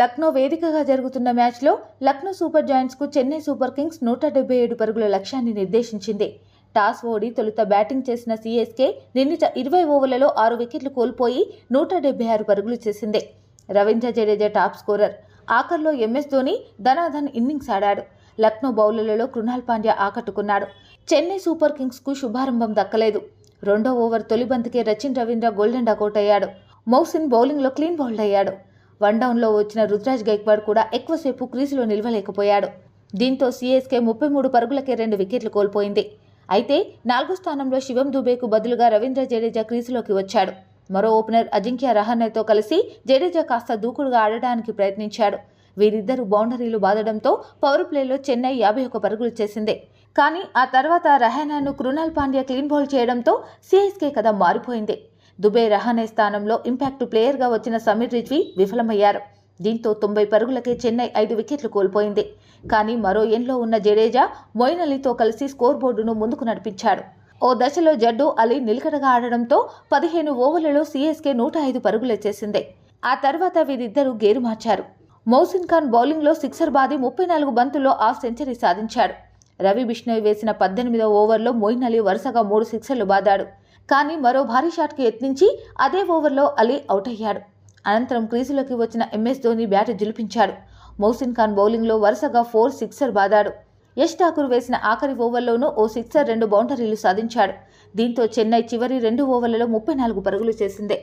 లక్నో వేదికగా జరుగుతున్న మ్యాచ్లో లక్నో సూపర్ జాయింట్స్కు చెన్నై సూపర్ కింగ్స్ నూట డెబ్బై ఏడు పరుగుల లక్ష్యాన్ని నిర్దేశించింది. టాస్ ఓడి తొలుత బ్యాటింగ్ చేసిన సీఎస్కే నిర్ణీత ఇరవై ఓవర్లలో ఆరు వికెట్లు కోల్పోయి నూట డెబ్బై ఆరు పరుగులు చేసింది. Ravindra Jadeja top scorer. ఆఖర్లో MS Dhoni ధనాధన్ ఇన్నింగ్స్ ఆడాడు. లక్నో బౌలర్లలో కృణాల్ పాండ్యా ఆకట్టుకున్నాడు. చెన్నై సూపర్ కింగ్స్కు శుభారంభం దక్కలేదు. రెండో ఓవర్ తొలి బంతికే Rachin Ravindra golden duck out అయ్యాడు. మౌసిన్ బౌలింగ్లో క్లీన్ బౌల్డ్ అయ్యాడు. వన్ డౌన్లో వచ్చిన రుద్రాజ్ గైక్వాడ్ కూడా ఎక్కువసేపు క్రీజులో నిలవలేకపోయాడు. దీంతో సీఎస్కే ముప్పై మూడు పరుగులకే రెండు వికెట్లు కోల్పోయింది. అయితే నాలుగో స్థానంలో శివం దుబేకు బదులుగా రవీంద్ర జడేజా క్రీజులోకి వచ్చాడు. మరో ఓపెనర్ అజింక్య రహానెతో కలిసి జడేజా కాస్త దూకుడుగా ఆడడానికి ప్రయత్నించాడు. వీరిద్దరూ బౌండరీలు బాదడంతో పవర్ ప్లేలో చెన్నై యాభై ఒక పరుగులు చేసింది. కానీ ఆ తర్వాత రహానాను కృణాల్ పాండ్యా క్లీన్ బౌల్ చేయడంతో సీఎస్కే కథ మారిపోయింది. దుబే రహానే స్థానంలో ఇంపాక్ట్ ప్లేయర్గా వచ్చిన సమీర్ రిజ్వీ విఫలమయ్యారు. దీంతో తొంభై పరుగులకే చెన్నై ఐదు వికెట్లు కోల్పోయింది. కానీ మరో ఎండ్లో ఉన్న జడేజా మొయిన్ అలీతో కలిసి స్కోర్ బోర్డును ముందుకు నడిపించాడు. ఓ దశలో జడ్డు అలీ నిలకడగా ఆడడంతో పదిహేను ఓవర్లలో సీఎస్కే నూట ఐదు పరుగులు ఆ తర్వాత వీరిద్దరూ గేరు మార్చారు. మౌసిన్ ఖాన్ బౌలింగ్లో సిక్సర్ బాది ముప్పై నాలుగు బంతుల్లో హాఫ్ సెంచరీ సాధించాడు. రవి బిష్ణోయ్ వేసిన పద్దెనిమిదో ఓవర్లో మొయిన్ అలీ వరుసగా మూడు సిక్సర్లు బాదాడు. కానీ మరో భారీ షాట్కి యత్నించి అదే ఓవర్లో అలీ అవుట్ అయ్యాడు. అనంతరం క్రీజులోకి వచ్చిన ఎంఎస్ ధోని బ్యాట్ జులిపించాడు మౌసిన్ ఖాన్ బౌలింగ్లో వరుసగా ఫోర్ సిక్సర్ బాదాడు. యష్ ఠాకూర్ వేసిన ఆఖరి ఓవర్లోనూ ఓ సిక్సర్ రెండు బౌండరీలు సాధించాడు. దీంతో చెన్నై చివరి రెండు ఓవర్లలో ముప్పై నాలుగు పరుగులు చేసింది.